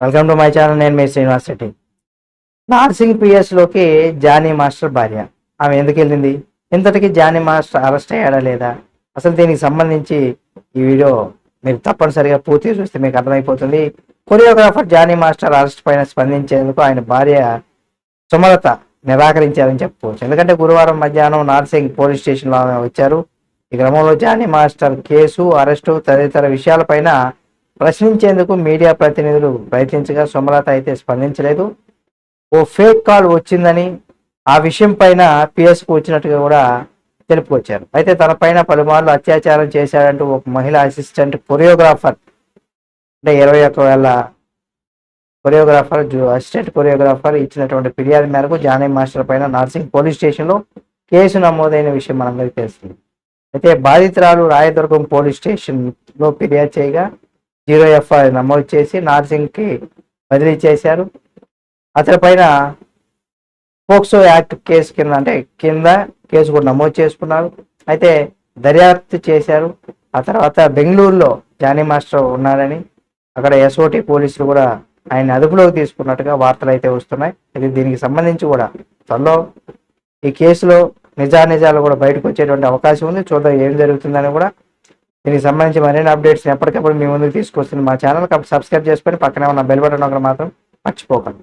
Welcome to my channel నేను మీ శ్రీనివాస్ రెడ్డి. నార్సింగ్ పిఎస్లోకి జానీ మాస్టర్ భార్య. ఆమె ఎందుకు వెళ్ళింది? ఇంతటికి జానీ మాస్టర్ అరెస్ట్ అయ్యాడా లేదా? అసలు దీనికి సంబంధించి ఈ వీడియో మీరు తప్పనిసరిగా పూర్తి చూస్తే మీకు అర్థమైపోతుంది. కొరియోగ్రాఫర్ జానీ మాస్టర్ అరెస్ట్ పైన స్పందించేందుకు ఆయన భార్య సుమలత నిరాకరించారని చెప్పుకోవచ్చు. ఎందుకంటే గురువారం మధ్యాహ్నం నార్సింగ్ పోలీస్ స్టేషన్లో ఆమె వచ్చారు. ఈ క్రమంలో జానీ మాస్టర్ కేసు అరెస్టు తదితర విషయాలపైన ప్రశ్నించేందుకు మీడియా ప్రతినిధులు ప్రయత్నించగా సుమలత అయితే స్పందించలేదు. ఓ ఫేక్ కాల్ వచ్చిందని ఆ విషయం పైన పిఎస్కు వచ్చినట్టుగా కూడా తెలుపుకొచ్చారు. అయితే తన పైన పలుమార్లు అత్యాచారం చేశాడంటూ ఒక మహిళా అసిస్టెంట్ కొరియోగ్రాఫర్ అంటే ఇరవై ఒక్క వేల కొరియోగ్రాఫర్ అసిస్టెంట్ కొరియోగ్రాఫర్ ఇచ్చినటువంటి ఫిర్యాదు మేరకు జానీ మాస్టర్ పైన నార్సింగ్ పోలీస్ స్టేషన్లో కేసు నమోదైన విషయం మనందరికీ తెలుస్తుంది. అయితే బాధితురాలు రాయదుర్గం పోలీస్ స్టేషన్లో ఫిర్యాదు చేయగా జీరో ఎఫ్ఐఆర్ నమోదు చేసి నార్సింగ్కి బదిలీ చేశారు. అతని పైన పోక్సో యాక్ట్ కేసు కింద అంటే కింద కేసు కూడా నమోదు చేసుకున్నారు. అయితే దర్యాప్తు చేశారు. ఆ తర్వాత బెంగళూరులో జానీ మాస్టర్ ఉన్నారని అక్కడ ఎస్ఓటి పోలీసులు కూడా ఆయన అదుపులోకి తీసుకున్నట్టుగా వార్తలు అయితే వస్తున్నాయి. ఇది దీనికి సంబంధించి కూడా త్వరలో ఈ కేసులో నిజానిజాలు కూడా బయటకు వచ్చేటువంటి అవకాశం ఉంది. చూద్దాం ఏం జరుగుతుందని కూడా దీనికి సంబంధించి మరిన్ని అప్డేట్స్ ఎప్పటికప్పుడు మీ ముందుకు తీసుకొస్తుంది. మా ఛానల్ సబ్స్క్రైబ్ చేసుకొని పక్కనే ఉన్న బెల్ బటన్ ఒకటి మాత్రం మర్చిపోకండి.